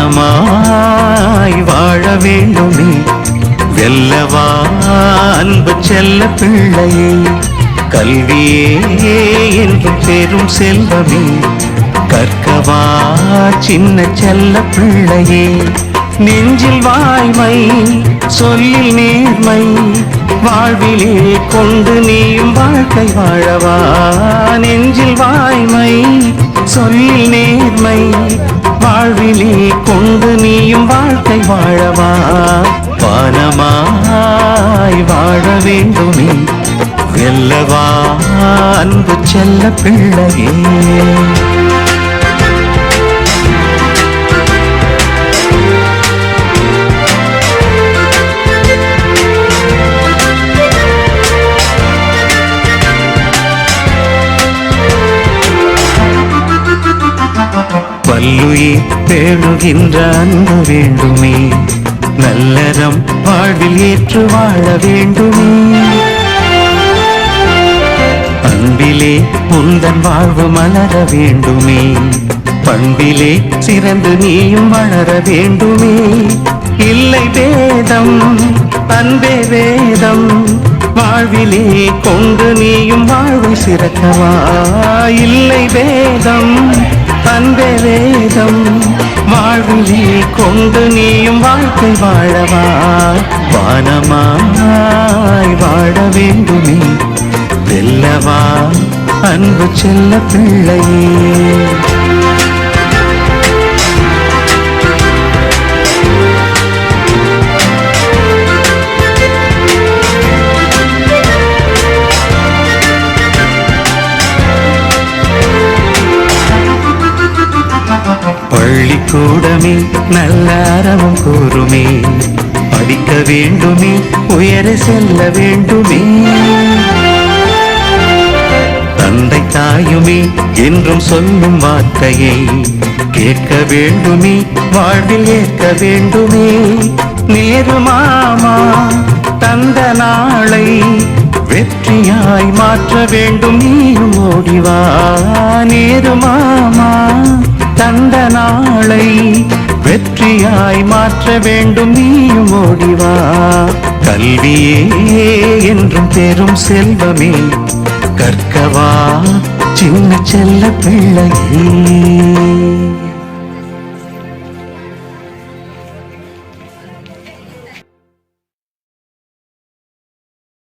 மனமாய் வாழ வேண்டுமே. வெல்லவா அன்பு செல்ல பிள்ளையே கல்வியே என்று பெரும் செல்வமே. கற்கவா சின்ன செல்ல பிள்ளையே நெஞ்சில் வாய்மை சொல்லில் நேர்மை. வாழ்விலே கொண்டு நீயும் வாழ்க்கை வாழவா நெஞ்சில் வாய்மை சொல்லில் நேர்மை. வாழ்விலே வாழ்க்கை வாழவா? வானமாய் வாழ வேண்டுமே. வெல்லவா அன்பு செல்ல பிள்ளையே. பல்லுயிர் பேணுகின்ற அன்பு வேண்டுமே. நல்லறம் வாழ்வில் ஏற்று வாழ வேண்டுமே. அன்பிலே முந்தன் வாழ்வு மலர வேண்டுமே. பண்பிலே சிறந்து நீயும் வளர வேண்டுமே. இல்லை வேதம் அன்பே வேதம். வாழ்விலே கொண்டு நீயும் வாழ்வு சிறக்கவா? இல்லை வேதம் அன்பே வேதம் வாழ்வில் கொண்டு நீயும் வாழ்க்கை வாழவா? வானமாய் வாழ வேண்டுமே. வெல்லவா? அன்பு செல்ல பிள்ளையே கூடமே நல்ல அறவும் கூறுமே. படிக்க வேண்டுமே உயர செல்ல வேண்டுமே. தந்தை தாயுமே என்றும் சொல்லும் வார்த்தையை கேட்க வேண்டுமே வாழ்வில் ஏற்க வேண்டுமே. நேரு மாமா தந்த நாளை வெற்றியாய் மாற்ற வேண்டும் நீயும் ஓடிவா நேரு மாமா. நாளை வெற்றியாய் மாற்ற வேண்டும் நீயும் ஓடிவா. கல்வியே என்றும் பெரும் செல்வமே. கற்கவா சின்ன செல்ல பிள்ளையே.